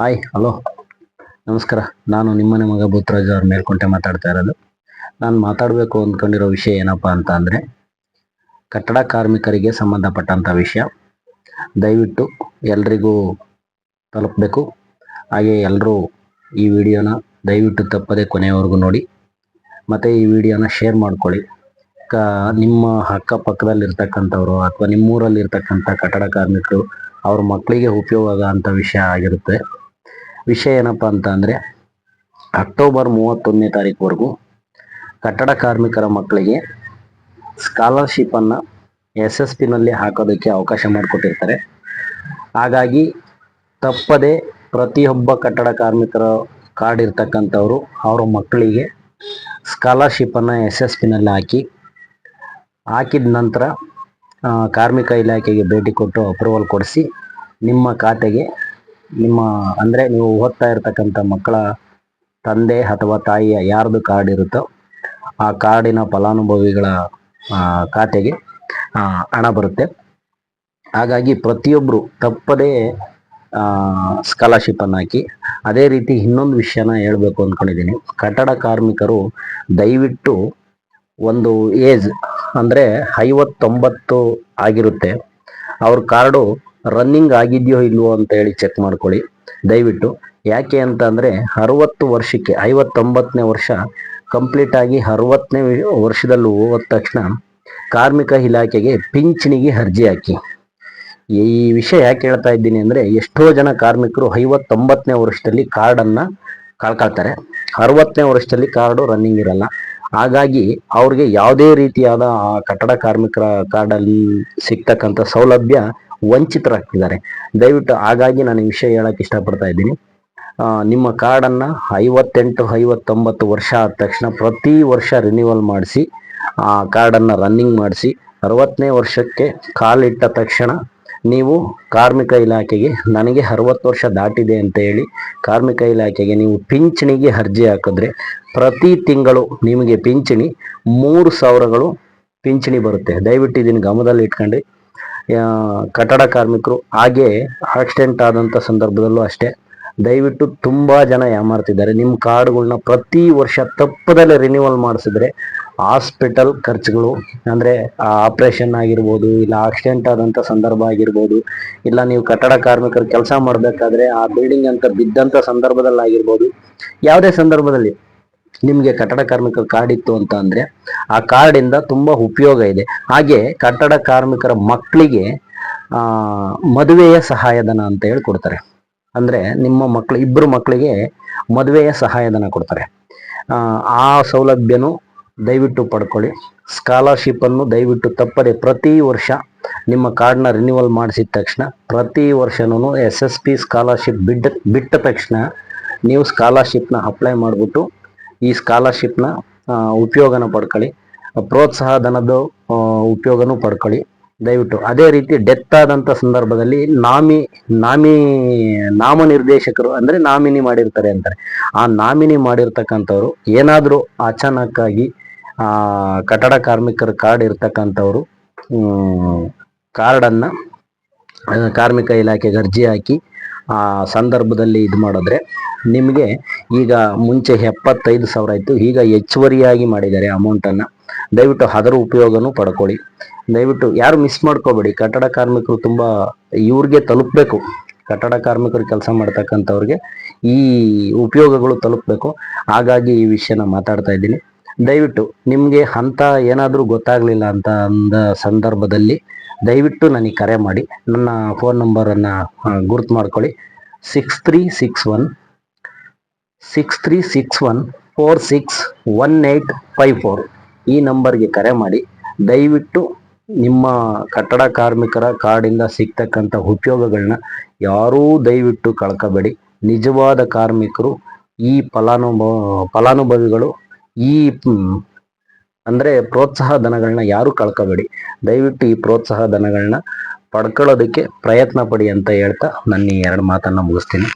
Hi hello ನಮಸ್ಕಾರ. ನಾನು ನಿಮ್ಮನೆ ಮಗ ಭೂತ್ರಾಜ್ ಅವ್ರ ಮೇಲ್ಕೊಂಟೆ ಮಾತಾಡ್ತಾ ಇರೋದು. ನಾನು ಮಾತಾಡಬೇಕು ಅಂದ್ಕೊಂಡಿರೋ ವಿಷಯ ಏನಪ್ಪ ಅಂತ ಅಂದರೆ, ಕಟ್ಟಡ ಕಾರ್ಮಿಕರಿಗೆ ಸಂಬಂಧಪಟ್ಟಂಥ ವಿಷಯ. ದಯವಿಟ್ಟು ಎಲ್ರಿಗೂ ತಲುಪಬೇಕು. ಹಾಗೆ ಎಲ್ಲರೂ ಈ ವಿಡಿಯೋನ ದಯವಿಟ್ಟು ತಪ್ಪದೆ ಕೊನೆಯವರೆಗೂ ನೋಡಿ. ಮತ್ತು ಈ ವಿಡಿಯೋನ ಶೇರ್ ಮಾಡ್ಕೊಳ್ಳಿ. ಕ, ನಿಮ್ಮ ಅಕ್ಕಪಕ್ಕದಲ್ಲಿರ್ತಕ್ಕಂಥವ್ರು ಅಥವಾ ನಿಮ್ಮೂರಲ್ಲಿರ್ತಕ್ಕಂಥ ಕಟ್ಟಡ ಕಾರ್ಮಿಕರು ಅವ್ರ ಮಕ್ಕಳಿಗೆ ಉಪಯೋಗ ಆಗೋಂಥ ವಿಷಯ ಆಗಿರುತ್ತೆ. ವಿಷಯ ಏನಪ್ಪ ಅಂತ ಅಂದರೆ ಅಕ್ಟೋಬರ್ ಮೂವತ್ತೊಂದನೇ ತಾರೀಕುವರೆಗೂ ಕಟ್ಟಡ ಕಾರ್ಮಿಕರ ಮಕ್ಕಳಿಗೆ ಸ್ಕಾಲರ್ಶಿಪ್ಪನ್ನು ಎಸ್ ಎಸ್ ಪಿನಲ್ಲಿ ಹಾಕೋದಕ್ಕೆ ಅವಕಾಶ ಮಾಡಿಕೊಟ್ಟಿರ್ತಾರೆ. ಹಾಗಾಗಿ ತಪ್ಪದೆ ಪ್ರತಿಯೊಬ್ಬ ಕಟ್ಟಡ ಕಾರ್ಮಿಕರ ಕಾರ್ಡ್ ಇರ್ತಕ್ಕಂಥವ್ರು ಅವರ ಮಕ್ಕಳಿಗೆ ಸ್ಕಾಲರ್ಶಿಪ್ಪನ್ನು ಎಸ್ ಎಸ್ ಪಿನಲ್ಲಿ ಹಾಕಿ, ಹಾಕಿದ ನಂತರ ಕಾರ್ಮಿಕ ಇಲಾಖೆಗೆ ಭೇಟಿ ಕೊಟ್ಟು ಅಪ್ರೂವಲ್ ಕೊಡಿಸಿ ನಿಮ್ಮ ಖಾತೆಗೆ ನಿಮ್ಮ, ಅಂದರೆ ನೀವು ಓದ್ತಾ ಇರ್ತಕ್ಕಂಥ ಮಕ್ಕಳ ತಂದೆ ಅಥವಾ ತಾಯಿಯ ಯಾರ್ದು ಕಾರ್ಡ್ ಇರುತ್ತೋ ಆ ಕಾರ್ಡಿನ ಫಲಾನುಭವಿಗಳ ಖಾತೆಗೆ ಹಣ ಬರುತ್ತೆ. ಹಾಗಾಗಿ ಪ್ರತಿಯೊಬ್ಬರು ತಪ್ಪದೇ ಸ್ಕಾಲರ್ಶಿಪ್ಪನ್ನು ಹಾಕಿ, ಅದೇ ರೀತಿ ಇನ್ನೊಂದು ವಿಷಯನ ಹೇಳಬೇಕು ಅಂದ್ಕೊಂಡಿದ್ದೀನಿ ಕಟ್ಟಡ ಕಾರ್ಮಿಕರು ದಯವಿಟ್ಟು ಒಂದು ಏಜ್, ಅಂದರೆ ಐವತ್ತೊಂಬತ್ತು ಆಗಿರುತ್ತೆ. ಅವ್ರ ಕಾರ್ಡು ರನ್ನಿಂಗ್ ಆಗಿದೆಯೋ ಇಲ್ವೋ ಅಂತ ಹೇಳಿ ಚೆಕ್ ಮಾಡ್ಕೊಳ್ಳಿ. ದಯವಿಟ್ಟು. ಯಾಕೆ ಅಂತ ಅಂದರೆ ಅರವತ್ತು ವರ್ಷಕ್ಕೆ, ಐವತ್ತೊಂಬತ್ತನೇ ವರ್ಷ ಕಂಪ್ಲೀಟ್ ಆಗಿ ಅರವತ್ತನೇ ವರ್ಷದಲ್ಲಿ ಹೋದ ತಕ್ಷಣ ಕಾರ್ಮಿಕ ಇಲಾಖೆಗೆ ಪಿಂಚಣಿಗೆ ಅರ್ಜಿ ಹಾಕಿ. ಈ ವಿಷಯ ಯಾಕೆ ಹೇಳ್ತಾ ಇದ್ದೀನಿ ಅಂದರೆ ಎಷ್ಟೋ ಜನ ಕಾರ್ಮಿಕರು ಐವತ್ತೊಂಬತ್ತನೇ ವರ್ಷದಲ್ಲಿ ಕಾರ್ಡನ್ನು ಕಳ್ಕೊಳ್ತಾರೆ. ಅರವತ್ತನೇ ವರ್ಷದಲ್ಲಿ ಕಾರ್ಡು ರನ್ನಿಂಗ್ ಇರಲ್ಲ. ಹಾಗಾಗಿ ಅವ್ರಿಗೆ ಯಾವುದೇ ರೀತಿಯಾದ ಕಟ್ಟಡ ಕಾರ್ಮಿಕರ ಕಾರ್ಡಲ್ಲಿ ಸಿಗ್ತಕ್ಕಂಥ ಸೌಲಭ್ಯ ವಂಚಿತರಾಗ್ತಿದ್ದಾರೆ. ದಯವಿಟ್ಟು ಹಾಗಾಗಿ ನಾನು ವಿಷಯ ಹೇಳಕ್ಕೆ ಇಷ್ಟಪಡ್ತಾ ಇದ್ದೀನಿ. ನಿಮ್ಮ ಕಾರ್ಡನ್ನು ಐವತ್ತೆಂಟು, ಐವತ್ತೊಂಬತ್ತು ವರ್ಷ ಆದ ತಕ್ಷಣ ಪ್ರತಿ ವರ್ಷ ರಿನ್ಯೂವಲ್ ಮಾಡಿಸಿ, ಆ ಕಾರ್ಡನ್ನು ರನ್ನಿಂಗ್ ಮಾಡಿಸಿ, ಅರವತ್ತನೇ ವರ್ಷಕ್ಕೆ ಕಾಲಿಟ್ಟ ತಕ್ಷಣ ನೀವು ಕಾರ್ಮಿಕ ಇಲಾಖೆಗೆ, ನನಗೆ ಅರವತ್ತು ವರ್ಷ ದಾಟಿದೆ ಅಂತ ಹೇಳಿ ಕಾರ್ಮಿಕ ಇಲಾಖೆಗೆ ನೀವು ಪಿಂಚಣಿಗೆ ಅರ್ಜಿ ಹಾಕಿದ್ರೆ ಪ್ರತಿ ತಿಂಗಳು ನಿಮಗೆ ಪಿಂಚಣಿ ಮೂರು ಸಾವಿರಗಳು ಪಿಂಚಣಿ ಬರುತ್ತೆ. ದಯವಿಟ್ಟು ಇದನ್ನು ಗಮನದಲ್ಲಿ ಇಟ್ಕೊಂಡು ಕಟ್ಟಡ ಕಾರ್ಮಿಕರು ಹಾಗೆ ಆಕ್ಸಿಡೆಂಟ್ ಆದಂಥ ಸಂದರ್ಭದಲ್ಲೂ ಅಷ್ಟೇ, ದಯವಿಟ್ಟು ತುಂಬ ಜನ ಯಾಮಾರ್ತಿದ್ದಾರೆ ನಿಮ್ಮ ಕಾರ್ಡ್ಗಳನ್ನ ಪ್ರತಿ ವರ್ಷ ತಪ್ಪದಲ್ಲೇ ರಿನ್ಯೂವಲ್ ಮಾಡಿಸಿದ್ರೆ ಹಾಸ್ಪಿಟಲ್ ಖರ್ಚುಗಳು, ಅಂದರೆ ಆಪ್ರೇಷನ್ ಆಗಿರ್ಬೋದು, ಇಲ್ಲ ಆಕ್ಸಿಡೆಂಟ್ ಆದಂಥ ಸಂದರ್ಭ ಆಗಿರ್ಬೋದು, ಇಲ್ಲ ನೀವು ಕಟ್ಟಡ ಕಾರ್ಮಿಕರು ಕೆಲಸ ಮಾಡಬೇಕಾದ್ರೆ ಆ ಬಿಲ್ಡಿಂಗ್ ಅಂತ ಬಿದ್ದಂಥ ಸಂದರ್ಭದಲ್ಲಾಗಿರ್ಬೋದು, ಯಾವುದೇ ಸಂದರ್ಭದಲ್ಲಿ ನಿಮಗೆ ಕಟ್ಟಡ ಕಾರ್ಮಿಕರ ಕಾರ್ಡ್ ಇತ್ತು ಅಂತ ಅಂದರೆ ಆ ಕಾರ್ಡಿಂದ ತುಂಬ ಉಪಯೋಗ ಇದೆ. ಹಾಗೆ ಕಟ್ಟಡ ಕಾರ್ಮಿಕರ ಮಕ್ಕಳಿಗೆ ಮದುವೆಯ ಸಹಾಯಧನ ಅಂತ ಹೇಳಿ ಕೊಡ್ತಾರೆ. ಅಂದರೆ ನಿಮ್ಮ ಮಕ್ಕಳು ಇಬ್ಬರು ಮಕ್ಕಳಿಗೆ ಮದುವೆಯ ಸಹಾಯಧನ ಕೊಡ್ತಾರೆ. ಆ, ಸೌಲಭ್ಯನೂ ದಯವಿಟ್ಟು ಪಡ್ಕೊಳ್ಳಿ. ಸ್ಕಾಲರ್ಶಿಪ್ಪನ್ನು ದಯವಿಟ್ಟು ತಪ್ಪದೆ ಪ್ರತಿ ವರ್ಷ ನಿಮ್ಮ ಕಾರ್ಡ್ನ ರಿನ್ಯೂವಲ್ ಮಾಡಿಸಿದ ತಕ್ಷಣ ಪ್ರತಿ ವರ್ಷನೂ ಎಸ್ ಎಸ್ ಪಿ ಸ್ಕಾಲರ್ಶಿಪ್ ಬಿಟ್ಟ ಬಿಟ್ಟ ತಕ್ಷಣ ನೀವು ಸ್ಕಾಲರ್ಶಿಪ್ನ ಅಪ್ಲೈ ಮಾಡಿಬಿಟ್ಟು ಈ ಸ್ಕಾಲರ್ಶಿಪ್ನ ಉಪಯೋಗನ ಪಡ್ಕೊಳ್ಳಿ. ಪ್ರೋತ್ಸಾಹ ಧನದ ಉಪಯೋಗನೂ ಪಡ್ಕೊಳ್ಳಿ. ದಯವಿಟ್ಟು ಅದೇ ರೀತಿ ಡೆತ್ ಆದಂಥ ಸಂದರ್ಭದಲ್ಲಿ ನಾಮಿ ನಾಮಿ, ನಾಮನಿರ್ದೇಶಕರು ಅಂದರೆ ನಾಮಿನಿ ಮಾಡಿರ್ತಾರೆ ಅಂತಾರೆ. ಆ ನಾಮಿನಿ ಮಾಡಿರ್ತಕ್ಕಂಥವ್ರು ಏನಾದರೂ ಅಚಾನಕ್ಕಾಗಿ ಕಟ್ಟಡ ಕಾರ್ಮಿಕರ ಕಾರ್ಡ್ ಇರ್ತಕ್ಕಂಥವ್ರು ಕಾರ್ಡನ್ನು ಕಾರ್ಮಿಕ ಇಲಾಖೆಗೆ ಅರ್ಜಿ ಹಾಕಿ ಆ ಸಂದರ್ಭದಲ್ಲಿ ಇದು ಮಾಡಿದ್ರೆ ನಿಮಗೆ ಈಗ ಮುಂಚೆ ಎಪ್ಪತ್ತೈದು ಸಾವಿರ ಇತ್ತು ಈಗ ಹೆಚ್ಚುವರಿಯಾಗಿ ಮಾಡಿದ್ದಾರೆ ಅಮೌಂಟನ್ನು ದಯವಿಟ್ಟು ಅದರ ಉಪಯೋಗನೂ ಪಡ್ಕೊಳ್ಳಿ. ದಯವಿಟ್ಟು ಯಾರು ಮಿಸ್ ಮಾಡ್ಕೋಬೇಡಿ, ಕಟ್ಟಡ ಕಾರ್ಮಿಕರು ತುಂಬ ಇವ್ರಿಗೆ ತಲುಪಬೇಕು. ಕಟ್ಟಡ ಕಾರ್ಮಿಕರು ಕೆಲಸ ಮಾಡ್ತಕ್ಕಂಥವ್ರಿಗೆ ಈ ಉಪಯೋಗಗಳು ತಲುಪಬೇಕು. ಹಾಗಾಗಿ ಈ ವಿಷಯನ ಮಾತಾಡ್ತಾ ಇದ್ದೀನಿ. ದಯವಿಟ್ಟು ನಿಮಗೆ ಅಂತ ಏನಾದರೂ ಗೊತ್ತಾಗಲಿಲ್ಲ ಅಂತ ಅಂದ ಸಂದರ್ಭದಲ್ಲಿ ದಯವಿಟ್ಟು ನನಗೆ ಕರೆ ಮಾಡಿ. ನನ್ನ ಫೋನ್ ನಂಬರನ್ನು ಗುರುತು ಮಾಡ್ಕೊಳ್ಳಿ. Six three six one six three six one four six one eight five four ಈ ನಂಬರ್ಗೆ ಕರೆ ಮಾಡಿ. ದಯವಿಟ್ಟು ನಿಮ್ಮ ಕಟ್ಟಡ ಕಾರ್ಮಿಕರ ಕಾರ್ಡಿಂದ ಸಿಗ್ತಕ್ಕಂಥ ಉಪಯೋಗಗಳನ್ನ ಯಾರೂ ದಯವಿಟ್ಟು ಕಳ್ಕೋಬೇಡಿ. ನಿಜವಾದ ಕಾರ್ಮಿಕರು ಈ ಫಲಾನುಭವ, ಫಲಾನುಭವಿಗಳು ಈ ಅಂದ್ರೆ ಪ್ರೋತ್ಸಾಹ ಧನಗಳನ್ನ ಯಾರು ಕಳ್ಕೊಬೇಡಿ. ದಯವಿಟ್ಟು ಈ ಪ್ರೋತ್ಸಾಹ ಧನಗಳನ್ನ ಪಡ್ಕೊಳ್ಳೋದಕ್ಕೆ ಪ್ರಯತ್ನ ಪಡಿ ಅಂತ ಹೇಳ್ತಾ ನನ್ನ ಈ ಎರಡು ಮಾತನ್ನು ಮುಗಿಸ್ತೀನಿ.